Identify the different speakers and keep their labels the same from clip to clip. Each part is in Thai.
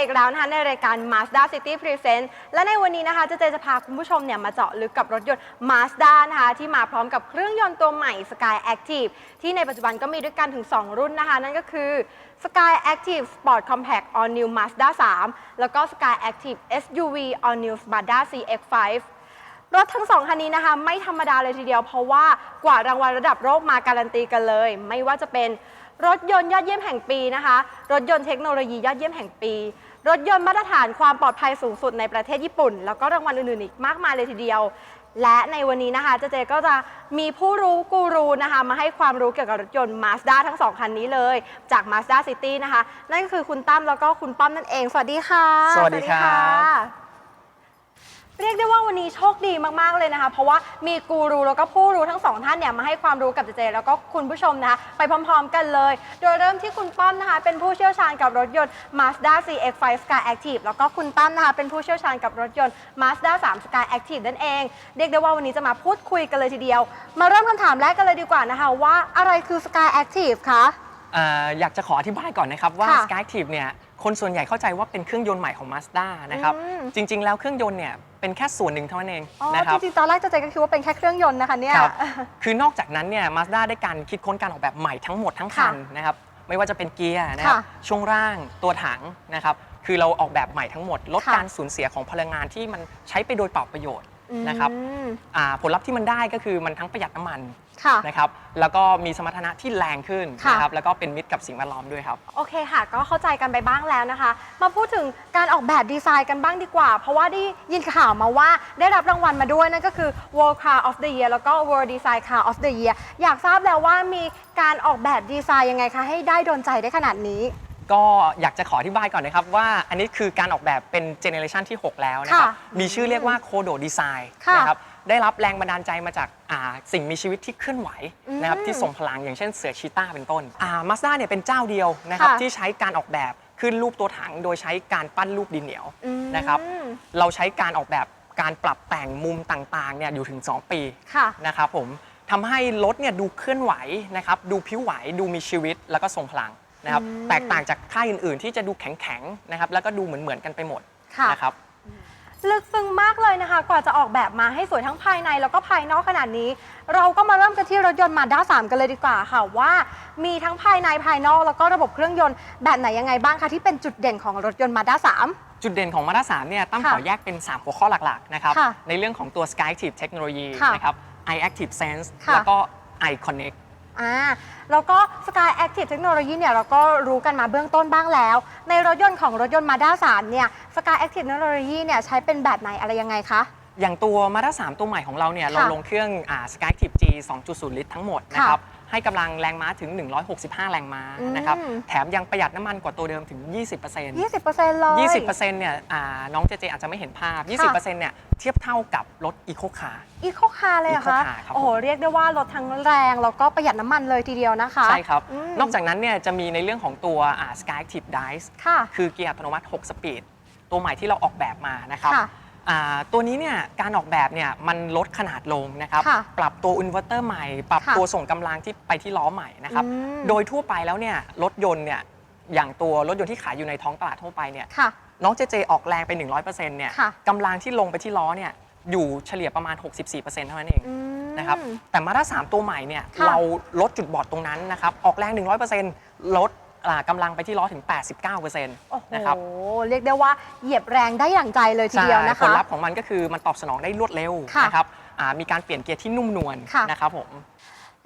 Speaker 1: อีกแล้วนะคะในรายการ Mazda City Present และในวันนี้นะคะเจเจจะพาคุณผู้ชมเนี่ยมาเจาะลึกกับรถยนต์ Mazda นะคะที่มาพร้อมกับเครื่องยนต์ตัวใหม่ Sky Active ที่ในปัจจุบันก็มีด้วยกันถึง 2 รุ่นนะคะ นั่นก็คือ Sky Active Sport Compact All New Mazda 3 แล้วก็ Sky Active SUV All New Mazda CX-5 รถทั้งสองคันนี้นะคะไม่ธรรมดาเลยทีเดียว เพราะว่ากว่ารางวัลระดับโลกมาการันตีกันเลย ไม่ว่าจะเป็นรถยนต์ยอดเยี่ยมแห่งปีนะคะ รถยนต์เทคโนโลยียอดเยี่ยมแห่งปี รถยนต์มาตรฐานความปลอดภัยสูงสุดในประเทศญี่ปุ่น แล้วก็รางวัลอื่นๆอีกมากมายเลยทีเดียว และในวันนี้นะคะเจเจก็จะมีผู้รู้กูรูนะคะมาให้ความรู้เกี่ยวกับรถยนต์ Mazda ทั้งสองคันนี้เลย จาก Mazda City นะคะ นั่นก็คือคุณตั้มแล้วก็คุณป้อมนั่นเอง สวัสดีค่ะ
Speaker 2: สวัสดีครับ
Speaker 1: เรียกได้ว่าวันนี้โชคดีมากๆเลยนะคะ เพราะว่ามีกูรูแล้วก็ผู้รู้ทั้งสองท่านเนี่ยมาให้ความรู้กับเจเจ แล้วก็คุณผู้ชมนะคะไปพร้อมๆกันเลย โดยเริ่มที่คุณป้อมนะคะ เป็นผู้เชี่ยวชาญกับรถยนต์ Mazda CX-5 Sky Active แล้วก็คุณตั้มนะคะ เป็นผู้เชี่ยวชาญกับรถยนต์ Mazda 3 Sky Active นั่นเองเรียกได้ว่าวันนี้จะมาพูดคุยกันเลยทีเดียว มาเริ่มคำถามแรกกันเลยดีกว่านะคะว่าอะไรคือ Sky Active คะ
Speaker 2: อ่าอยากจะขออธิบายก่อนนะครับว่า
Speaker 1: ค่ะ
Speaker 2: Skyactiv เนี่ย คนส่วนใหญ่เข้าใจว่าเป็นเครื่องยนต์ใหม่ของ Mazda นะครับ
Speaker 1: อืม
Speaker 2: จริง ๆ แล้วเครื่องยนต์เนี่ยเป็นแค่ส่วนหนึ่งเท่านั้นเอง
Speaker 1: อ๋อ
Speaker 2: นะครับ
Speaker 1: จริงๆตอนแรกเจเจก็คิดว่าเป็นแค่เครื่องยนต์นะคะเนี่ย
Speaker 2: ครับ คือนอกจากนั้นเนี่ย Mazda ได้การคิดค้นการออกแบบใหม่ทั้งหมดทั้งคันนะครับ ไม่ว่าจะเป็นเกียร์นะครับ
Speaker 1: ค่ะ
Speaker 2: ช่วงร่างตัวถังนะครับ คือเราออกแบบใหม่ทั้งหมด ลด
Speaker 1: ค่ะ
Speaker 2: การสูญเสียของพลังงานที่มันใช้ไปโดยเปล่าประโยชน์ นะครับ
Speaker 1: อืม
Speaker 2: อ่าผลลัพธ์ที่มันได้ก็คือมันทั้งประหยัดน้ำมัน
Speaker 1: ค่ะ
Speaker 2: นะครับแล้วก็มีสมรรถนะที่แรงขึ้น
Speaker 1: ค่ะ
Speaker 2: นะครับแล้วก็เป็นมิตรกับสิ่งแวดล้อมด้วยครับ
Speaker 1: โอเคค่ะ ก็เข้าใจกันไปบ้างแล้วนะคะ มาพูดถึงการออกแบบดีไซน์กันบ้างดีกว่า เพราะว่าได้ยินข่าวมาว่าได้รับรางวัลมาด้วยนั่นก็คือ World Car of the Year แล้วก็ World Design Car of the Year อยากทราบแล้วว่ามีการออกแบบดีไซน์ยังไงคะ ให้ได้โดนใจได้ขนาดนี้
Speaker 2: ก็อยากจะขออธิบายก่อนนะครับว่าอันนี้คือการออกแบบเป็นเจเนอเรชันที่ 6 แล้วนะครับ
Speaker 1: ค่ะ
Speaker 2: มีชื่อเรียกว่าโคโดดีไซน์
Speaker 1: ค่ะ
Speaker 2: นะครับได้รับแรงบันดาลใจมาจากอ่าสิ่งมีชีวิตที่เคลื่อนไหวนะครับ
Speaker 1: อืม
Speaker 2: ที่ส่งพลังอย่างเช่นเสือชีต้าเป็นต้นมาสด้าเนี่ยเป็นเจ้าเดียวนะครับ
Speaker 1: ค่ะ
Speaker 2: ที่ใช้การออกแบบขึ้นรูปตัวถัง โดยใช้การปั้นรูปดินเหนียว
Speaker 1: อืม
Speaker 2: นะครับเราใช้การออกแบบการปรับแต่งมุมต่างๆเนี่ยอยู่ถึง 2 ปี
Speaker 1: ค่ะ
Speaker 2: นะครับผมทำให้รถเนี่ยดูเคลื่อนไหวนะครับดูผิวไหวดูมีชีวิตแล้วก็ทรงพลัง นะครับ
Speaker 1: อืม
Speaker 2: แตกต่างจากค่ายอื่นๆ ที่จะดูแข็งๆนะครับแล้วก็ดูเหมือนๆกันไปหมด
Speaker 1: ค่ะ
Speaker 2: นะครับ
Speaker 1: ลึกซึ้งมากเลยนะคะ กว่าจะออกแบบมาให้สวยทั้งภายในแล้วก็ภายนอกขนาดนี้ เราก็มาเริ่มกันที่รถยนต์มาด้า3กันเลยดีกว่าค่ะว่า มีทั้งภายในภายนอกแล้วก็ระบบเครื่องยนต์แบบไหนยังไงบ้างคะที่เป็นจุดเด่นของรถยนต์มาด้า3
Speaker 2: จุดเด่นของมาด้า3เนี่ยตั้ม
Speaker 1: ค่ะ
Speaker 2: ขอแยกเป็น 3 หัวข้อหลักๆนะครับ
Speaker 1: ค่ะ
Speaker 2: ในเรื่องของตัว Sky Active Technology
Speaker 1: ค่ะ
Speaker 2: นะครับ iActive Sense
Speaker 1: ค่ะ
Speaker 2: แล้วก็ iConnect
Speaker 1: อ่าแล้วก็ Sky Active Technology เนี่ยเราก็รู้กันมาเบื้องต้นบ้างแล้ว ในรถยนต์ของรถยนต์มาด้า3เนี่ย Sky Active Technology เนี่ยใช้เป็นแบบไหนอะไรยังไงคะ
Speaker 2: อย่างตัวมาด้า3ตัวใหม่ของเราเนี่ย เราลงเครื่องอ่า Sky Active G 2.0 ลิตรทั้งหมดนะครับ ให้กำลังแรงม้าถึง 165 แรงม้า
Speaker 1: อืม
Speaker 2: นะครับแถมยังประหยัดน้ำมันกว่าตัวเดิมถึง 20%
Speaker 1: 20%เลย
Speaker 2: 20%เนี่ยอ่าน้องเจเจอาจจะไม่เห็นภาพ20%เนี่ยเทียบเท่ากับรถอีโคคาร์
Speaker 1: อีโคคาร์เลยเหรอคะ
Speaker 2: Eco Car ครับ
Speaker 1: โอ้โห เรียกได้ว่ารถทั้งแรงแล้วก็ประหยัดน้ำมันเลยทีเดียวนะคะ
Speaker 2: ใช่ครับ
Speaker 1: อืม
Speaker 2: นอกจากนั้นเนี่ยจะมีในเรื่องของตัวอ่า Sky Active Dice
Speaker 1: ค่ะ
Speaker 2: คือเกียร์อัตโนมัติ 6 สปีด ตัวใหม่ที่เราออกแบบมานะครับ
Speaker 1: ค่ะ
Speaker 2: อ่าตัวนี้เนี่ยการออกแบบเนี่ยมันลดขนาดลงนะครับ
Speaker 1: ค่ะ
Speaker 2: ปรับตัวอินเวอร์เตอร์ใหม่ ปรับ
Speaker 1: ค่ะ
Speaker 2: ตัวส่งกำลังที่ไปที่ล้อใหม่นะครับ
Speaker 1: อืม
Speaker 2: โดยทั่วไปแล้วเนี่ยรถยนต์เนี่ยอย่างตัวรถยนต์ที่ขายอยู่ในท้องตลาดทั่วไปเนี่ย
Speaker 1: ค่ะ
Speaker 2: น้องเจเจออกแรงไป 100%เนี่ย
Speaker 1: ค่ะ
Speaker 2: กำลังที่ลงไปที่ล้อเนี่ยอยู่เฉลี่ยประมาณ 64%เท่านั้นเอง
Speaker 1: อืม
Speaker 2: นะครับแต่มาด้า3ตัวใหม่เนี่ย
Speaker 1: ค่ะ
Speaker 2: เราลดจุดบอดตรงนั้นนะครับออกแรง 100%ลด อ่ากำลังไปที่ล้อถึง 89%
Speaker 1: โอ้โห
Speaker 2: นะครับ
Speaker 1: เรียกได้ว่าเหยียบแรงได้อย่างใจเลยทีเดียวนะ
Speaker 2: ผล
Speaker 1: คะ
Speaker 2: ลัพธ์ของมันก็คือมันตอบสนองได้รวดเร็ว
Speaker 1: ค่ะ
Speaker 2: นะครับอ่ามีการเปลี่ยนเกียร์ที่นุ่มนวล
Speaker 1: ค่ะ
Speaker 2: นะครับผม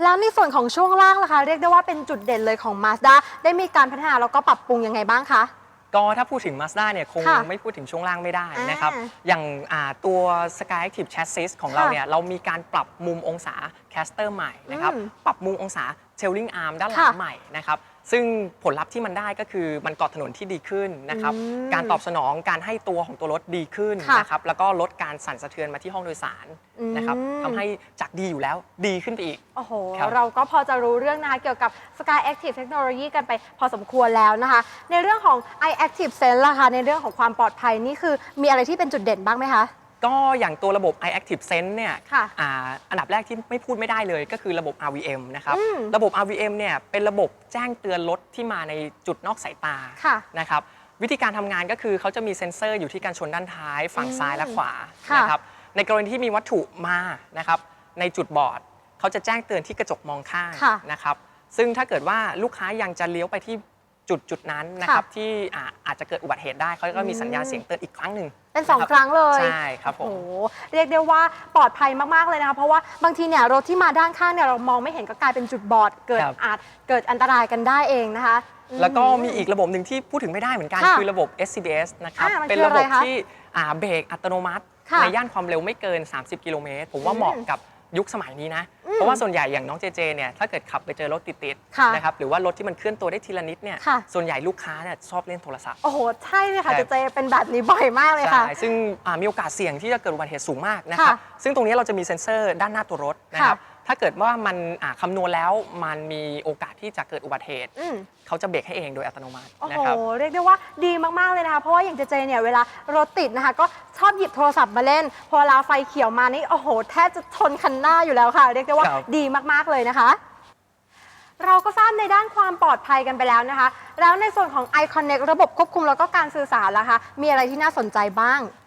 Speaker 1: แล้วในส่วนของช่วงล่างล่ะคะ เรียกได้ว่าเป็นจุดเด่นเลยของ Mazda ได้มีการพัฒนาแล้วก็ปรับปรุงยังไงบ้างคะ
Speaker 2: ก็ถ้าพูดถึง Mazda เนี่ยคง
Speaker 1: ค่ะ
Speaker 2: ไม่พูดถึงช่วงล่างไม่ได้นะครับ
Speaker 1: อ่า
Speaker 2: อย่างอ่าตัว Sky Active Chassis ของเรา
Speaker 1: ค่ะ
Speaker 2: เนี่ยเรามีการปรับมุมองศา caster ใหม่นะครับ
Speaker 1: อืม
Speaker 2: ปรับมุมองศา tailing arm ด้านหลัง
Speaker 1: ค่ะ
Speaker 2: ใหม่นะครับ ซึ่งผลลัพธ์ที่มันได้ก็คือมันเกาะถนนที่ดีขึ้นนะครับ
Speaker 1: อืม
Speaker 2: การตอบสนองการให้ตัวของตัวรถดีขึ้น
Speaker 1: ค่ะ
Speaker 2: นะครับ แล้วก็ลดการสั่นสะเทือนมาที่ห้องโดยสารนะครับ
Speaker 1: อืม
Speaker 2: ทำให้จากดีอยู่แล้วดีขึ้นไปอีก
Speaker 1: โอ้โห
Speaker 2: ครับ
Speaker 1: เราก็พอจะรู้เรื่องนะคะ เกี่ยวกับ Sky Active Technology กันไปพอสมควรแล้วนะคะ ในเรื่องของ iActive Sense ล่ะคะในเรื่องของความปลอดภัยนี่คือมีอะไรที่เป็นจุดเด่นบ้างไหมคะ
Speaker 2: ก็อย่างตัวระบบ iActive Sense เนี่ย
Speaker 1: ค่ะ
Speaker 2: อ่าอันดับแรกที่ไม่พูดไม่ได้เลยก็คือระบบ RVM นะครับ
Speaker 1: อืม
Speaker 2: ระบบ RVM เนี่ยเป็นระบบแจ้งเตือนรถที่มาในจุดนอกสายตา
Speaker 1: ค่ะ
Speaker 2: นะครับ วิธีการทำงานก็คือเขาจะมีเซ็นเซอร์อยู่ที่การชนด้านท้าย ฝั่งซ้ายและขวา
Speaker 1: ค่ะ
Speaker 2: นะครับ ในกรณีที่มีวัตถุมานะครับ ในจุดบอดเขาจะแจ้งเตือนที่กระจกมองข้าง
Speaker 1: ค่ะ
Speaker 2: นะครับ ซึ่งถ้าเกิดว่าลูกค้ายังจะเลี้ยวไปที่ จุดจุดนั้นนะครับ
Speaker 1: ค่ะ
Speaker 2: ที่อ่าอาจจะเกิดอุบัติเหตุได้เขาก็มีสัญญาณเสียงเตือนอีกครั้งหนึ่ง
Speaker 1: เป็นสองะ
Speaker 2: บ
Speaker 1: ครั้งเลย
Speaker 2: ใช่ครับผ
Speaker 1: โอ้
Speaker 2: ม
Speaker 1: โหเรียกได้ว่าปลอดภัยมาก ๆ เลยนะคะ เพราะว่าบางทีเนี่ยรถที่มาด้านข้างเนี่ยเรามองไม่เห็นก็กลายเป็นจุดบอด เกิด
Speaker 2: ครับ
Speaker 1: อาจเกิดอันตรายกันได้เองนะคะอื
Speaker 2: แล้วก็มีอีกระบบหนึ่งที่พูดถึงไม่ได้เหมือนกัน
Speaker 1: ค่ะ
Speaker 2: คือระบบ SCBS นะครับ
Speaker 1: อ่ามัน
Speaker 2: เป็น
Speaker 1: คือ
Speaker 2: ระ
Speaker 1: อะไร
Speaker 2: บบ
Speaker 1: คะ
Speaker 2: ที่อ่าเบรกอัตโนมัติ
Speaker 1: ค่ะ
Speaker 2: ในย่านความเร็วไม่เกิน 30 กิโลเมตรผมว่า
Speaker 1: อืม
Speaker 2: เหมาะกับ ยุคสมัยนี้นะ
Speaker 1: อืม
Speaker 2: เพราะว่าส่วนใหญ่อย่างน้องเจเจเนี่ยถ้าเกิดขับไปเจอรถติด
Speaker 1: ค่ะ
Speaker 2: ๆนะครับหรือว่ารถที่มันเคลื่อนตัวได้ทีละนิดเนี่ย
Speaker 1: ค่ะ
Speaker 2: ส่วนใหญ่ลูกค้าเนี่ยชอบเล่นโทรศัพท์
Speaker 1: โอ้โห ใช่เลยค่ะ
Speaker 2: ใช่
Speaker 1: เจเจเป็นแบบนี้บ่อยมากเลยค่ะ
Speaker 2: ใช่ซึ่งอ่ามีโอกาสเสี่ยงที่จะเกิดอุบัติเหตุสูงมากนะครับ
Speaker 1: ค่ะ
Speaker 2: ซึ่งตรงนี้เราจะมีเซ็นเซอร์ด้านหน้าตัวรถนะครับ
Speaker 1: ค่ะ
Speaker 2: ถ้าเกิดว่ามันอ่าคำนวณแล้วมันมีโอกาสที่จะเกิดอุบัติเหตุ
Speaker 1: อืม
Speaker 2: เขาจะเบรกให้เองโดยอัตโนมัติ
Speaker 1: โอ้
Speaker 2: นะ
Speaker 1: โห
Speaker 2: ครับ
Speaker 1: เรียกได้ว่าดีมาก ๆ เลยนะคะ เพราะว่าอย่างเจเจเนี่ย เวลารถติดนะคะ ก็ชอบหยิบโทรศัพท์มาเล่น พอเวลาไฟเขียวมานี่ โอ้โห แทบจะชนคันหน้าอยู่แล้วค่ะ เรียกได้ว่า
Speaker 2: ครับ
Speaker 1: ดีมาก ๆ เลยนะคะ เราก็ทราบในด้านความปลอดภัยกันไปแล้วนะคะ แล้วในส่วนของ iConnect ระบบควบคุมแล้วก็การสื่อสารล่ะคะ มีอะไรที่น่าสนใจบ้าง
Speaker 2: อ่า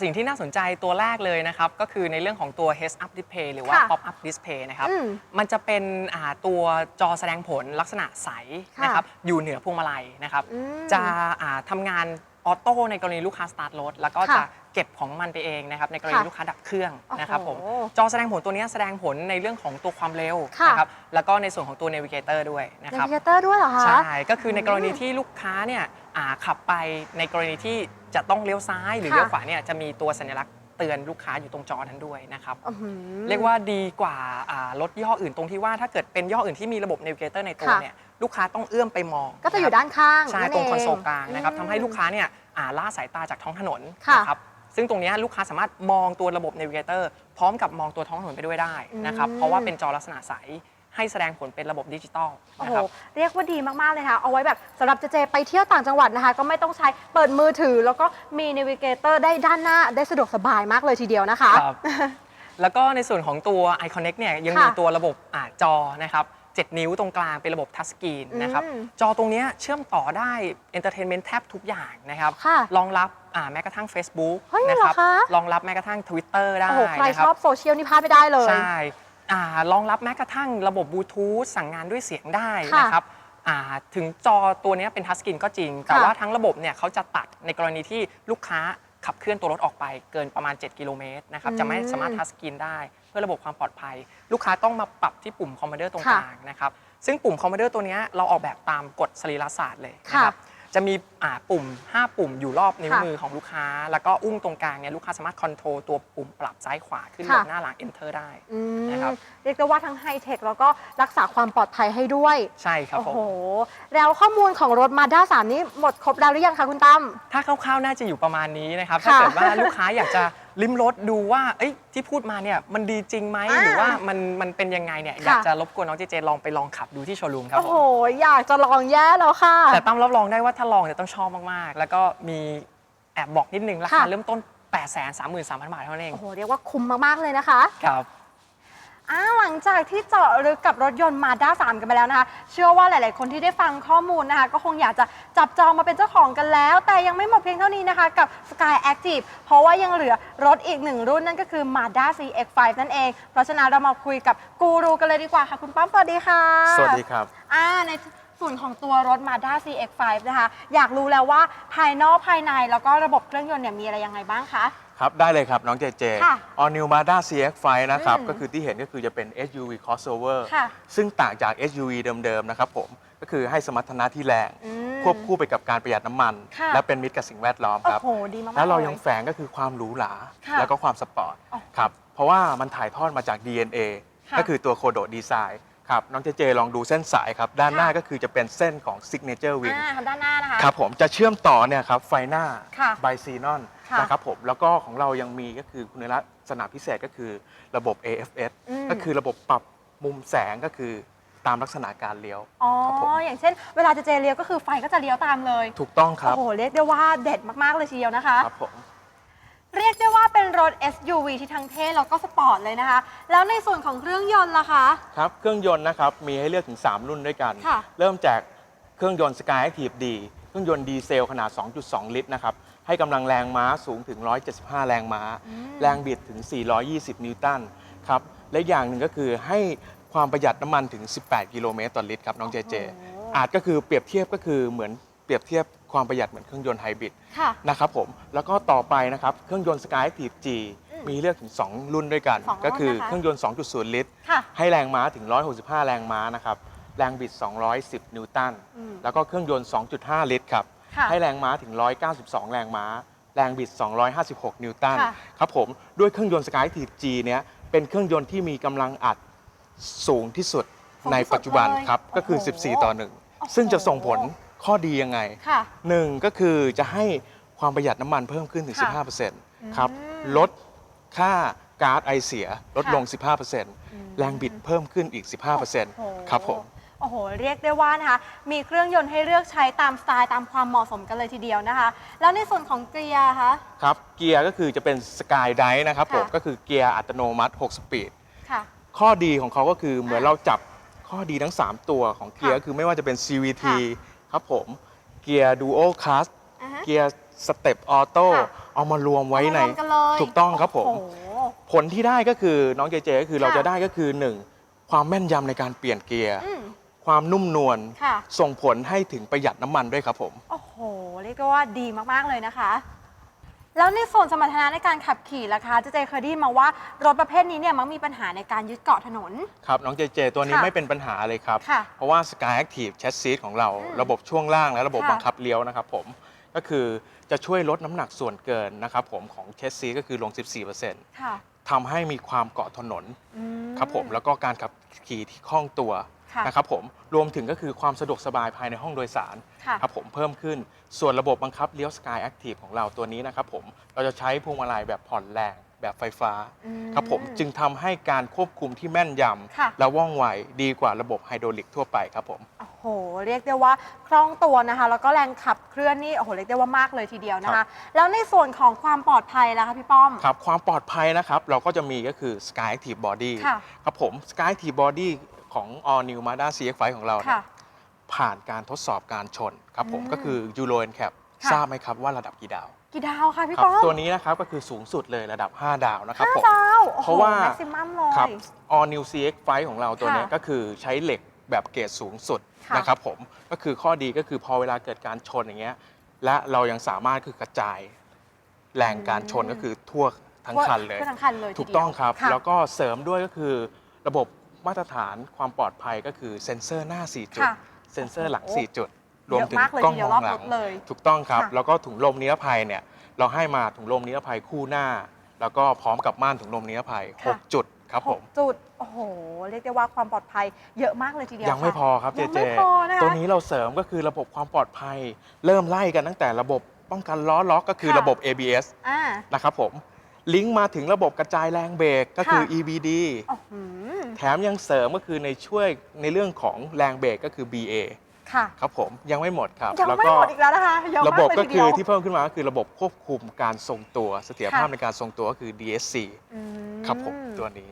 Speaker 2: สิ่งที่น่าสนใจตัวแรกเลยนะครับ ก็คือในเรื่องของตัว heads up display หรือว่า
Speaker 1: ค่ะ
Speaker 2: pop up display นะครับ
Speaker 1: อืม
Speaker 2: มันจะเป็นอ่าตัวจอแสดงผลลักษณะใส
Speaker 1: ค่ะ
Speaker 2: นะครับ อยู่เหนือพวงมาลัยนะครับ
Speaker 1: อืม
Speaker 2: จะอ่าทำงานออโต้ในกรณีลูกค้าสตาร์ทรถแล้วก็
Speaker 1: ค่ะ
Speaker 2: จะเก็บของมันไปเองนะครับในกรณี
Speaker 1: ค่ะ
Speaker 2: ลูกค้าดับเครื่องนะครับผม
Speaker 1: โอ้โห
Speaker 2: จอแสดงผลตัวเนี้ยแสดงผลในเรื่องของตัวความเร็ว
Speaker 1: ค่ะ
Speaker 2: นะครับแล้วก็ในส่วนของตัว navigator ด้วยนะค
Speaker 1: นา
Speaker 2: รับ
Speaker 1: วิเกเตอร์ด้วยเหรอคะ
Speaker 2: ใช่ ก็คือในกรณีที่ลูกค้าเนี่ยอ่าขับไปในกรณีที่ จะต้องเลี้ยวซ้ายหรือ
Speaker 1: ค่ะ
Speaker 2: เลี้ยวขวาเนี่ยจะมีตัวสัญลักษณ์เตือนลูกค้าอยู่ตรงจอนั้นด้วยนะครับ
Speaker 1: อื้อหือ
Speaker 2: เรียกว่าดีกว่าอ่ารถยี่ห้ออื่นตรงที่ว่าถ้าเกิดเป็นยี่ห้ออื่นที่มีระบบ Navigator ในตัว
Speaker 1: ค่ะ
Speaker 2: เนี่ยลูกค้าต้องเอื้อมไปมอง
Speaker 1: ก็จะอยู่
Speaker 2: นครับ
Speaker 1: ด้านข้าง
Speaker 2: ใช่
Speaker 1: นั่น
Speaker 2: ตรงคอนโซล
Speaker 1: เง
Speaker 2: กลางนะครับ
Speaker 1: อืม
Speaker 2: ทำให้ลูกค้าเนี่ยอ่าล่าสายตาจากท้องถนน
Speaker 1: ค่ะ
Speaker 2: นะครับซึ่งตรงเนี้ยลูกค้าสามารถมองตัวระบบ Navigator พร้อมกับมองตัวท้องถนนไปด้วยได้นะครับ
Speaker 1: อืม
Speaker 2: เพราะว่าเป็นจอลักษณะใส ให้แสดงผลเป็นระบบดิจิตอล
Speaker 1: โอ้
Speaker 2: นะ
Speaker 1: โห
Speaker 2: ครับ
Speaker 1: เรียกว่าดีมากๆเลยค่ะเอาไว้แบบสำหรับเจเจไปเที่ยวต่างจังหวัดนะคะ ก็ไม่ต้องใช้เปิดมือถือ แล้วก็มีน a วิเกเตอร์ได้ด้านหน้าได้สะดวกสบายมากเลยทีเดียวนะคะ
Speaker 2: ครับ แล้วก็ในส่วนของตัว iConnect เนี่ยยัง
Speaker 1: ค่ะ
Speaker 2: มีตัวระบบอ่าจอนะครับ 7 นิ้วตรงกลางเป็นระบบทัชสกรีนนะครับ
Speaker 1: อืม
Speaker 2: จอตรงเนี้ยเชื่อมต่อได้ Entertainment แทบทุกอย่างนะครับ
Speaker 1: ค่ะ
Speaker 2: รองรับอ่าแม้กระทั่ง Facebook
Speaker 1: เฮ้ย
Speaker 2: นะ
Speaker 1: เหร
Speaker 2: ค
Speaker 1: อ
Speaker 2: รั
Speaker 1: คะ
Speaker 2: รองรับแม้กระทั่ง Twitter ได้
Speaker 1: โอ้โหใคร
Speaker 2: นะค
Speaker 1: ช
Speaker 2: รั
Speaker 1: อบโซเชียลนี่พลาดไม่ได้เลย
Speaker 2: ใช่ อ่ารองรับแม้กระทั่งระบบบลูทูธสั่งงานด้วยเสียงได้
Speaker 1: ค่ะ
Speaker 2: นะครับอ่าถึงจอตัวเนี้ยเป็นทัชสกรีนก็จริง แต่
Speaker 1: ค่ะ
Speaker 2: ว่าทั้งระบบเนี่ยเขาจะตัดในกรณีที่ลูกค้าขับเคลื่อนตัวรถออกไปเกินประมาณ 7 กิโลเมตรนะครับ
Speaker 1: อืม
Speaker 2: จะไม่สามารถทัชสกรีนได้ เพื่อระบบความปลอดภัย ลูกค้าต้องมาปรับที่ปุ่มคอมมานเดอร์ตรงก
Speaker 1: ค่ะ
Speaker 2: ลางนะครับซึ่งปุ่มคอมมานเดอร์ตัวเนี้ยเราออกแบบตามกฎสรีรศาสตร์เลยนะครับ จะมีอ่าปุ่ม 5 ปุ่มอยู่รอบนิ้ว
Speaker 1: ค่ะ
Speaker 2: มือของลูกค้า แล้วก็อุ้งตรงกลางเนี่ยลูกค้าสามารถคอนโทรลตัวปุ่มปรับซ้ายขวาขึ้นล
Speaker 1: ค่ะ
Speaker 2: งหน้าหลัง enter ได้
Speaker 1: อืม
Speaker 2: นะครับ
Speaker 1: เรียกได้ว่าทั้งไฮเทคแล้วก็รักษาความปลอดภัยให้ด้วย
Speaker 2: ใช่ครับ
Speaker 1: โอ้
Speaker 2: ผม
Speaker 1: โหแล้วข้อมูลของรถมาด้า3นี้หมดครบแล้วหรือยังคะคุณตั้ม
Speaker 2: ถ้าคร่าวๆน่าจะอยู่ประมาณนี้นะครับ
Speaker 1: ค่ะ
Speaker 2: ถ้าเกิดว่าลูกค้าอยากจะ ลิ้มรสดูว่าเอ้ยที่พูดมาเนี่ยมันดีจริงไหม
Speaker 1: อ่า
Speaker 2: หรือว่ามันมันเป็นยังไงเนี่ย
Speaker 1: ค่ะ
Speaker 2: อยากจะรบกวนน้องเจเจลองไปลองขับดูที่โชว์รูมครับ
Speaker 1: โอ้
Speaker 2: ผ
Speaker 1: โห
Speaker 2: ม
Speaker 1: อยากจะลองแย่แล้วค่ะ
Speaker 2: แต่ตั้มรับรองได้ว่าถ้าลองเนี่ยต้องชอบมากๆ แล้วก็มีแอบบอกนิดนึงราคา
Speaker 1: ค่ะ
Speaker 2: เริ่มต้น 8 3 3 3 0 0 0 บาทเท่านั้นเอง
Speaker 1: โอ้โห เรียกว่าคุ้มมาก ๆ เลยนะคะ
Speaker 2: ครับ
Speaker 1: อ้าวหลังจากที่เจาะลึกกับรถยนต์มาด้า3กันไปแล้วนะคะ เชื่อว่าหลาย ๆ คนที่ได้ฟังข้อมูลนะคะ ก็คงอยากจะจับจองมาเป็นเจ้าของกันแล้ว แต่ยังไม่หมดเพียงเท่านี้นะคะ กับ Sky Active เพราะว่ายังเหลือรถอีกหนึ่งรุ่นนั่นก็คือ Mazda CX-5 นั่นเอง เพราะฉะนั้นเรามาคุยกับกูรูกันเลยดีกว่าค่ะ คุณป้อมสวัสดีค่ะ
Speaker 3: สวัสดีครับ
Speaker 1: อ่าในส่วนของตัวรถ Mazda CX-5 นะคะ อยากรู้แล้วว่าภายนอกภายในแล้วก็ระบบเครื่องยนต์เนี่ยมีอะไรยังไงบ้างคะ
Speaker 3: ครับได้เลยครับน้องเจเจ
Speaker 1: ค่ะ
Speaker 3: All New Mazda CX-5 นะครับ
Speaker 1: อืม
Speaker 3: ก็คือที่เห็นก็คือจะเป็น SUV crossover
Speaker 1: ค่ะ
Speaker 3: ซึ่งต่างจาก SUV เดิม ๆ นะครับผม ก็คือให้สมรรถนะที่แรง
Speaker 1: อืม
Speaker 3: ควบคู่ไปกับการประหยัดน้ำมัน
Speaker 1: ค่ะ
Speaker 3: และเป็นมิตรกับสิ่งแวดล้อม
Speaker 1: โอ้
Speaker 3: ครับ
Speaker 1: โหดีมากๆ
Speaker 3: แล้วเรา
Speaker 1: ล
Speaker 3: ยังแฝงก็คือความหรูหรา
Speaker 1: ค่ะ
Speaker 3: แล้วก็ความสปอร์ต
Speaker 1: อ๋อ
Speaker 3: ครับ เพราะว่ามันถ่ายทอดมาจาก DNA
Speaker 1: ค่ะ
Speaker 3: ก็คือตัวโคโดดีไซน์ครับ น้องเจเจลองดูเส้นสายครับ ด้านหน้า
Speaker 1: ค่ะ
Speaker 3: ก็คือจะเป็นเส้นของ Signature Wing
Speaker 1: อ่าครับด้านหน้านะคะ
Speaker 3: ครับผมจะเชื่อมต่อเนี่ยครับไฟหน้า
Speaker 1: ค่ะ
Speaker 3: ไบซีนอน
Speaker 1: ค่ะ
Speaker 3: นะครับผมแล้วก็ของเรายังมีก็คือคุณลักษณะพิเศษก็คือระบบ AFS
Speaker 1: อืม
Speaker 3: ก็คือระบบปรับมุมแสงก็คือตามลักษณะการเลี้ยว
Speaker 1: อ๋อ
Speaker 3: ครับผม
Speaker 1: อย่างเช่น เวลาจะเจเลี้ยวก็คือไฟก็จะเลี้ยวตามเลย
Speaker 3: ถูกต้องครับ
Speaker 1: โอ้โหเรียกได้ว่าเด็ดมากๆเลยทีเดียวนะคะ
Speaker 3: ครับผม
Speaker 1: เรียกได้ว่าเป็นรถ SUV ที่ทั้งเท่แล้วก็สปอร์ตเลยนะคะ แล้วในส่วนของเครื่องยนต์ล่ะคะ
Speaker 3: ครับเครื่องยนต์นะครับมีให้เลือกถึง 3 รุ่นด้วยกัน
Speaker 1: ค่ะ
Speaker 3: เริ่มจากเครื่องยนต์ Sky Active D เครื่องยนต์ดีเซลขนาด 2.2 ลิตรนะครับ ให้กำลังแรงม้าสูงถึง 175 แรงม้า แรงบิดถึง 420 นิวตันครับและอย่างหนึ่งก็คือให้ความประหยัดน้ำมันถึง 18 กิโลเมตรต่อลิตรครับน้องเจเจ
Speaker 1: โอ้โห
Speaker 3: อาจก็คือเปรียบเทียบก็คือเหมือนเปรียบเทียบความประหยัดเหมือนเครื่องยนต์ไฮบริด
Speaker 1: ค่ะ
Speaker 3: นะครับผมแล้วก็ต่อไปนะครับเครื่องยนต์ Skyactiv G
Speaker 1: อืม
Speaker 3: มีเลือกถึง 2 รุ่นด้วยกัน
Speaker 1: สองรุ่น
Speaker 3: ก็คือ
Speaker 1: นะคะ
Speaker 3: เครื่องยนต์ 2.0 ลิตร
Speaker 1: ค่ะ
Speaker 3: ให้แรงม้าถึง 165 แรงม้านะครับ แรงบิด 210 นิวตัน
Speaker 1: อืม
Speaker 3: แล้วก็เครื่องยนต์ 2.5 ลิตรครับ
Speaker 1: ค่ะ
Speaker 3: ให้แรงม้าถึง 192 แรงม้า แรงบิด 256 นิวตัน
Speaker 1: ค่ะ
Speaker 3: ครับผม ด้วยเครื่องยนต์ Skyactiv G เนี้ยเป็นเครื่องยนต์ที่มีกำลังอัดสูงที่สุด
Speaker 1: สูงที่สุด
Speaker 3: ในปัจจุบัน
Speaker 1: เลย
Speaker 3: ครับ ก็คือ
Speaker 1: โอ้โห
Speaker 3: 14 ต่อ
Speaker 1: โอ้โห
Speaker 3: 1 ซึ่งจะส่งผลข้อดียังไง
Speaker 1: ค่ะ
Speaker 3: หนึ่งก็คือจะให้ความประหยัดน้ำมันเพิ่มขึ้นถึง
Speaker 1: ค่ะ
Speaker 3: 15%ครับ
Speaker 1: อืม
Speaker 3: ลดค่าก๊าซไอเสียลด
Speaker 1: ค่ะ
Speaker 3: ลง 15%แรงบิดเพิ่มขึ้นอีก
Speaker 1: โอ้โห
Speaker 3: 15%ครับผม
Speaker 1: โอ้โห เรียกได้ว่านะคะ มีเครื่องยนต์ให้เลือกใช้ตามสไตล์ตามความเหมาะสมกันเลยทีเดียวนะคะ แล้วในส่วนของเกียร์คะ
Speaker 3: ครับ เกียร์ก็คือจะเป็นสกายไดนะครับผม
Speaker 1: ค่ะ
Speaker 3: ก็คือเกียร์อัตโนมัติ 6 สปีด
Speaker 1: ค่ะ
Speaker 3: ข้อดีของเขาก็คือเหมือนเราจับข้อดีทั้ง 3 ตัวของเกียร์
Speaker 1: ค่ะ
Speaker 3: ก็คือไม่ว่าจะเป็น CVT
Speaker 1: ค่ะ
Speaker 3: ครับผม เกียร์ดูโอคัส
Speaker 1: อ่าฮะ
Speaker 3: เกียร์สเต็ปออโต้
Speaker 1: ค่ะ
Speaker 3: เอามารวมไว้ใน
Speaker 1: เอามารวมกันเลย
Speaker 3: ถูกต้องครับผม
Speaker 1: โอ้โห
Speaker 3: ผลที่ได้ก็คือน้องเจเจก็คือ
Speaker 1: ค่ะ
Speaker 3: เราจะได้ก็คือ 1 ความแม่นยำในการเปลี่ยนเกียร์
Speaker 1: อืม
Speaker 3: ความนุ่มนวล
Speaker 1: ค่ะ
Speaker 3: ส่งผลให้ถึงประหยัดน้ำมันด้วยครับผม
Speaker 1: โอ้โห เรียกได้ว่าดีมาก ๆ เลยนะคะ แล้วในส่วนสมรรถนะในการขับขี่ล่ะคะเจเจเคยได้ยินมาว่ารถประเภทนี้เนี่ยมักมีปัญหาในการยึดเกาะถนน
Speaker 3: ครับ น้องเจเจตัวนี้
Speaker 1: ค่ะ
Speaker 3: ไม่เป็นปัญหาเลยครับ
Speaker 1: ค่ะ
Speaker 3: เพราะว่า Sky Active Chassis ของเรา
Speaker 1: อืม
Speaker 3: ระบบช่วงล่างและระบบ
Speaker 1: ค่ะ
Speaker 3: บังคับเลี้ยวนะครับผม ก็คือจะช่วยลดน้ำหนักส่วนเกินนะครับผมของเชสซีก็คือลง 14%
Speaker 1: ค่ะ
Speaker 3: ทำให้มีความเกาะถนน
Speaker 1: อืม
Speaker 3: ครับผมแล้วก็การขับขี่ที่คล่องตัว
Speaker 1: ค่ะ
Speaker 3: นะครับผมรวมถึงก็คือความสะดวกสบายภายในห้องโดยสาร
Speaker 1: ค่ะ
Speaker 3: ครับผมเพิ่มขึ้นส่วนระบบบังคับเลี้ยว Sky Active ของเราตัวนี้นะครับผมเราจะใช้พวงมาลัยแบบผ่อนแรงแบบไฟฟ้า
Speaker 1: อืม
Speaker 3: ครับผมจึงทำให้การควบคุมที่แม่นย
Speaker 1: ค่ะำ
Speaker 3: และว่องไวดีกว่าระบบไฮดรอลิกทั่วไปครับผม
Speaker 1: โอ้โห เรียกได้ว่าคล่องตัวนะคะ แล้วก็แรงขับเคลื่อนนี่ โอ้โห เรียกได้ว่ามากเลยทีเดียวนะ
Speaker 3: ครั
Speaker 1: คะ
Speaker 3: บ
Speaker 1: แล้วในส่วนของความปลอดภัยล่ะคะพี่ป้อม
Speaker 3: ครับความปลอดภัยนะครับ เราก็จะมีก็คือ Sky Active Body
Speaker 1: ค่ะ
Speaker 3: ครับผม Sky Active Body ของ All New Mazda CX-5 ของเราเนี่ย
Speaker 1: ค่ะ
Speaker 3: ผ่านการทดสอบการชนครับผม
Speaker 1: อืม
Speaker 3: ก็คือ Euro NCAP
Speaker 1: ค่ะ
Speaker 3: ทราบไหมครับว่าระดับกี่ดาว
Speaker 1: กี่ดาวคะพี่
Speaker 3: ครับ
Speaker 1: ป้อม
Speaker 3: ตัวนี้นะครับก็คือสูงสุดเลยระดับ 5 ดาวนะครับ
Speaker 1: ห้า
Speaker 3: ผม
Speaker 1: ดาวโอ้โห
Speaker 3: เพราะว่า
Speaker 1: แม็กซิมัมเลย
Speaker 3: ครับ All New CX-5 ของเราตัวเนี้ย
Speaker 1: ค่ะ
Speaker 3: ก็คือใช้เหล็กแบบเกรดสูงสุด
Speaker 1: ค่ะ
Speaker 3: นะครับผมก็คือข้อดีก็คือพอเวลาเกิดการชนอย่างเงี้ยและเรายังสามารถคือกระจายแรงการชนก็คือทั่วทั้งคันเลย
Speaker 1: ทั่วทั้งคันเลย
Speaker 3: ถูกต้องครับ
Speaker 1: ทีเดียว
Speaker 3: แล้วก็เสริมด้วยก็คือระบบ มาตรฐานความปลอดภัยก็คือเซ็นเซอร์หน้า 4 จุด
Speaker 1: ค่ะ
Speaker 3: เซ็นเซอร์หลัง
Speaker 1: โอ้โห
Speaker 3: 4 จุด รวมถึง
Speaker 1: เยอะมากเลย
Speaker 3: กล้อง
Speaker 1: ทีเดียว
Speaker 3: มองห
Speaker 1: ร
Speaker 3: ลั
Speaker 1: อบรงถเลย
Speaker 3: ถูกต้องครับ
Speaker 1: ค่ะ
Speaker 3: แล้วก็ถุงลมนิรภัยเนี่ยเราให้มาถุงลมนิรภัยคู่หน้า แล้วก็พร้อมกับม่านถุงลมนิรภัย
Speaker 1: ค่ะ
Speaker 3: 6จุดครับผม
Speaker 1: หกจุด โอ้โห เรียกได้ว่าความปลอดภัยเยอะมากเลยทีเดียว
Speaker 3: ยังไม่
Speaker 1: ค่ะ
Speaker 3: พอครับเจ
Speaker 1: ยัง
Speaker 3: เจ
Speaker 1: ไม่พอนะคะ
Speaker 3: ตัวนี้เราเสริมก็คือระบบความปลอดภัย เริ่มไล่กันตั้งแต่ระบบป้องกันล้อล็อกก็คือ
Speaker 1: ค่ะ
Speaker 3: ระบบ ABS
Speaker 1: อ่า
Speaker 3: นะครับผม ลิงก์มาถึงระบบกระจายแรงเบรกก็คือ
Speaker 1: ค่ะ
Speaker 3: EBD
Speaker 1: โอ้โห
Speaker 3: แถมยังเสริมก็คือในช่วยในเรื่องของแรงเบรกก็คือ BA
Speaker 1: ค่ะ
Speaker 3: ครับผมยังไม่หมดครับ
Speaker 1: ยัง
Speaker 3: แล้ว
Speaker 1: ไม่
Speaker 3: ก็
Speaker 1: หมดอีกแล้วนะคะเยอะ
Speaker 3: ระ
Speaker 1: มา
Speaker 3: บ
Speaker 1: ก
Speaker 3: บ
Speaker 1: เลย
Speaker 3: ก็
Speaker 1: ที
Speaker 3: คื
Speaker 1: เดีย
Speaker 3: อ
Speaker 1: ว
Speaker 3: ที่เพิ่มขึ้นมาก็คือระบบควบคุมการทรงตัว เสถียรภาพ
Speaker 1: ค่ะ
Speaker 3: ในการทรงตัวก็คือ DSC
Speaker 1: อืม
Speaker 3: ครับผมตัวนี้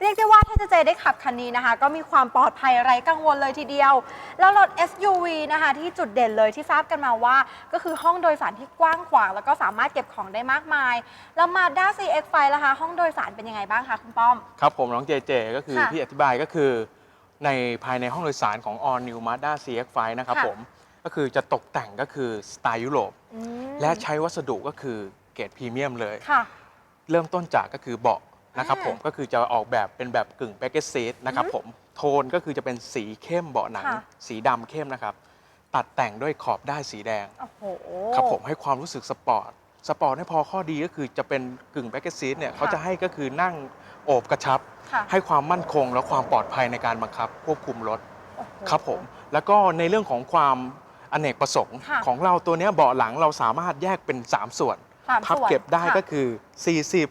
Speaker 1: เรียกได้ว่าถ้าจะเจได้ขับคันนี้นะคะ ก็มีความปลอดภัยไร้กังวลเลยทีเดียว แล้วรถ SUV นะคะ ที่จุดเด่นเลยที่ทราบกันมาว่า ก็คือห้องโดยสารที่กว้างขวาง แล้วก็สามารถเก็บของได้มากมาย แล้วมาด้า CX-5 ล่ะคะ ห้องโดยสารเป็นยังไงบ้างคะคุณป้อม
Speaker 3: ครับผมน้องเจเจก็คือ
Speaker 1: ค่ะ
Speaker 3: ที่อธิบายก็คือในภายในห้องโดยสารของ All New Mazda CX-5 นะครับ
Speaker 1: ค่ะ
Speaker 3: ผมก็คือจะตกแต่งก็คือสไตล์ยุโรป
Speaker 1: อืม
Speaker 3: และใช้วัสดุก็คือเกรดพรีเมียมเลย
Speaker 1: ค่ะ
Speaker 3: เริ่มต้นจากก็คือเบาะ นะครับ
Speaker 1: อ่า
Speaker 3: ผมก็คือจะออกแบบเป็นแบบกึ่งแบ็กเกจซีทนะครับ
Speaker 1: อือฮึ
Speaker 3: ผมโทนก็คือจะเป็นสีเข้มเบาะหนัง
Speaker 1: ค่ะ
Speaker 3: สีดำเข้มนะครับ ตัดแต่งด้วยขอบได้ายสีแดง
Speaker 1: โอ้โห
Speaker 3: ครับผมให้ความรู้สึกสปอร์ต สปอร์ตให้พอข้อดีก็คือจะเป็นกึ่งแบ็กเกจซีทเนี่ยเขาจะให้ก็คือนั่งโอบกระชับ
Speaker 1: ค่ะ
Speaker 3: ให้ความมั่นคงและความปลอดภัยในการบังคับควบคุมรถ
Speaker 1: โอ้โห
Speaker 3: ครับผม แล้วก็ในเรื่องของความอเนกประสงค์
Speaker 1: ค่ะ
Speaker 3: ของเราตัวเนี้ยเบาะหลังเราสามารถแยกเป็น 3 ส่วน
Speaker 1: สาม
Speaker 3: พับ
Speaker 1: ส่วน
Speaker 3: เก็บได้
Speaker 1: ค่ะ
Speaker 3: ก็คือ 40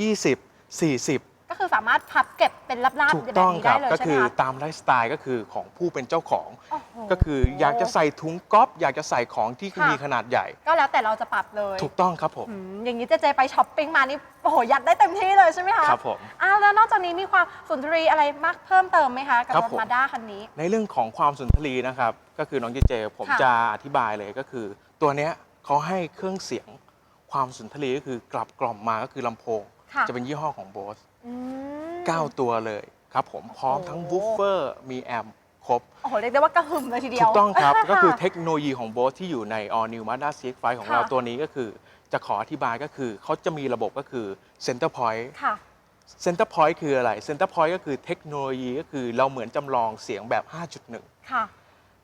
Speaker 3: 20 40
Speaker 1: ก็คือสามารถพับเก็บเป็นลับๆ
Speaker 3: ถูก
Speaker 1: แบบ
Speaker 3: ต้อง
Speaker 1: นี้
Speaker 3: ครั
Speaker 1: ได้
Speaker 3: บ
Speaker 1: เลย
Speaker 3: ก็
Speaker 1: ใช่ไห
Speaker 3: คื
Speaker 1: ม
Speaker 3: อ
Speaker 1: คะ
Speaker 3: ตามไลฟ์สไตล์ก็คือของผู้เป็นเจ้าของ
Speaker 1: โอ้โห
Speaker 3: ก็คืออยากจะใส่ถุงก๊อฟอยากจะใส่ของที่
Speaker 1: ค่ะ
Speaker 3: มีขนาดใหญ่
Speaker 1: ก็แล้วแต่เราจะปรับเลย
Speaker 3: ถูกต้องครับผม
Speaker 1: อืมอย่างนี้เจเจไปช้อปปิ้งมานี่โอ้โหยัดได้เต็มที่เลยใช่ไหมคะ
Speaker 3: ครับผม
Speaker 1: อ้าวแล้วนอกจากนี้มีความสุนทรีอะไรมากเพิ่มเติมไหมคะกับ
Speaker 3: ครับ
Speaker 1: รถ
Speaker 3: ผม
Speaker 1: มาด้าคันนี้
Speaker 3: ในเรื่องของความสุนทรีนะครับ ก็ก็คือน้องเจเจผม
Speaker 1: ค่ะ
Speaker 3: จะอธิบายเลยก็คือ ตัวเนี้ยเขาให้เครื่องเสียงความสุนทรีก็คือกลับกล่อมมาก็คือลำโพง
Speaker 1: ค่ะ
Speaker 3: จะเป็นยี่ห้อของ Bose
Speaker 1: อืม
Speaker 3: 9 ตัวเลยครับผมพร้อมทั้ง
Speaker 1: โอ้โห
Speaker 3: วูฟเฟอร์มีแอมป์ครบ
Speaker 1: โอ้โหเรียกได้ว่ากระหึ่มเลยทีเดียว
Speaker 3: ถูกต้องครับะก็คือเทคโนโลยีของ Bose ที่อยู่ใน All New Mazda CX-5 ของเรา
Speaker 1: ค่ะ
Speaker 3: ตัวนี้ก็คือ จะขออธิบายก็คือ เขาจะมีระบบก็คือ Center Point
Speaker 1: ค่ะ
Speaker 3: Center Point คืออะไร Center Point ก็คือเทคโนโลยีก็คือเราเหมือนจำลองเสียงแบบ 5.1
Speaker 1: ค่ะ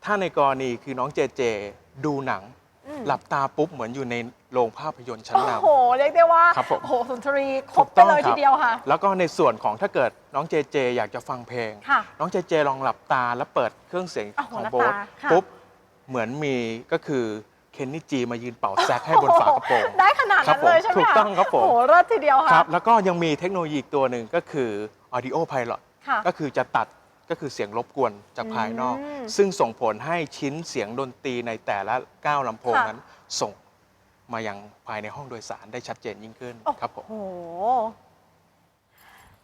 Speaker 3: ถ้าในกรณีคือน้องเจเจดูหนัง
Speaker 1: อืม
Speaker 3: หลับตาปุ๊บเหมือนอยู่ในโรงภาพยนตร์ชั้น
Speaker 1: โอ้
Speaker 3: น
Speaker 1: โห เรียกได้ว่า
Speaker 3: ครับผม
Speaker 1: โอ้โหสุนทรีคำรบไปเลยทีเดียวค่ะ
Speaker 3: แล้วก็ในส่วนของถ้าเกิดน้องเจเจ อยากจะฟังเพลง
Speaker 1: ค่ะ
Speaker 3: น้องเจเจลองหลับตาแล้วเปิดเครื่องเสียง
Speaker 1: อ้าว
Speaker 3: ของ
Speaker 1: หลับ
Speaker 3: โบ
Speaker 1: ตา
Speaker 3: ส
Speaker 1: ค่ะ
Speaker 3: ปุ๊บเหมือนมีก็คือเคนนี่จีมายืนเป่าแซกให้บนฝากระโปรง
Speaker 1: ได้ขนาด
Speaker 3: ครั
Speaker 1: นั้
Speaker 3: บ
Speaker 1: น
Speaker 3: ผม
Speaker 1: เลยใช่ไหม
Speaker 3: ถูก
Speaker 1: คะ
Speaker 3: ต้องครับผม
Speaker 1: โอ้โหเลิศทีเดียวค่ะ
Speaker 3: ครับ แล้วก็ยังมีเทคโนโลยีอีกตัวหนึ่งก็คือ Audio Pilot
Speaker 1: ค่ะ
Speaker 3: ก็คือจะตัด ก็คือเสียงรบกวนจากภายนอก
Speaker 1: อืม
Speaker 3: ซึ่งส่งผลให้ชิ้นเสียงดนตรีในแต่ละก้าวลำโพง
Speaker 1: ค่ะ
Speaker 3: นั้นส่งมายังภายในห้องโดยสารได้ชัดเจนยิ่งขึ้นครับผม
Speaker 1: โอ้โห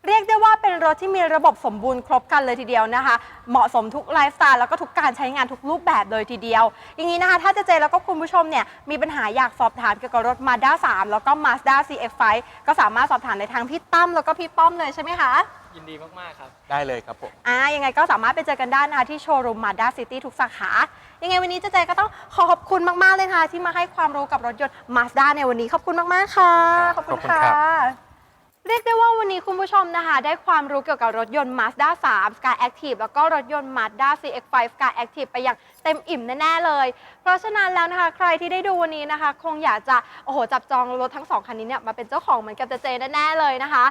Speaker 1: เรียกได้ว่าเป็นรถที่มีระบบสมบูรณ์ครบครันเลยทีเดียวนะคะ เหมาะสมทุกไลฟ์สไตล์แล้วก็ทุกการใช้งานทุกรูปแบบเลยทีเดียว อย่างนี้นะคะ ถ้าเจะเจแล้วก็คุณผู้ชมเนี่ยมีปัญหาอยากสอบถามเกี่ยวกับรถ Mazda 3 แล้วก็ Mazda CX-5 ก็สามารถสอบถามในทางพี่ตั้มแล้วก็พี่ป้อมเลยใช่ไหมคะ
Speaker 2: ยินดีมาก ๆ ครับ
Speaker 3: ได้เลยครับผม
Speaker 1: อ่ายังไงก็สามารถไปเจอกันได้นะคะที่โชว์รูม Mazda City ทุกสาขา ยังไงวันนี้เจเจก็ต้องขอขอบคุณมาก ๆ เลยค่ะ ที่มาให้ความรู้กับรถยนต์ Mazda ในวันนี้ ขอบคุณมาก ๆ ค่ะ ขอบคุณ
Speaker 3: ขอบคุณ
Speaker 1: ค่ะ
Speaker 3: ครับ
Speaker 1: เรียกได้ว่าวันนี้คุณผู้ชมนะคะ ได้ความรู้เกี่ยวกับรถยนต์ Mazda 3 Sky Active แล้วก็รถยนต์ Mazda CX-5 Sky Active ไปอย่างเต็มอิ่มแน่ ๆ เลย เพราะฉะนั้นแล้วนะคะ ใครที่ได้ดูวันนี้นะคะ คงอยากจะ โอ้โห จับจองรถทั้งสองคันนี้เนี่ย มาเป็นเจ้าของเหมือนกับเจเจแน่ ๆ เลยนะคะ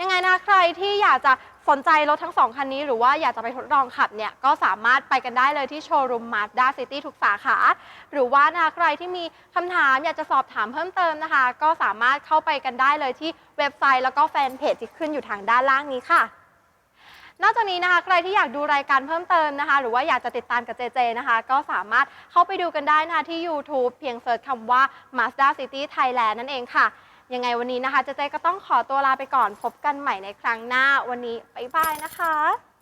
Speaker 1: ยังไงนะใครที่อยากจะสนใจรถทั้งสองคันนี้หรือว่าอยากจะไปทดลองขับเนี่ย ก็สามารถไปกันได้เลยที่โชว์รูมมา Mazda City ทุกสาขา หรือว่านะคะใครที่มีคำถามอยากจะสอบถามเพิ่มเติมนะคะ ก็สามารถเข้าไปกันได้เลยที่เว็บไซต์แล้วก็แฟนเพจที่ขึ้นอยู่ทางด้านล่างนี้ค่ะนอกจากนี้นะคะใครที่อยากดูรายการเพิ่มเติมนะคะ หรือว่าอยากจะติดตามกับเจเจนะคะ ก็สามารถเข้าไปดูกันได้นะคะที่ YouTube เพียงเสิร์ชคำว่า Mazda City Thailand นั่นเองค่ะ ยังไงวันนี้นะคะเจเจก็ต้องขอตัวลาไปก่อนพบกันใหม่ในครั้งหน้าวันนี้บ๊ายบายนะคะ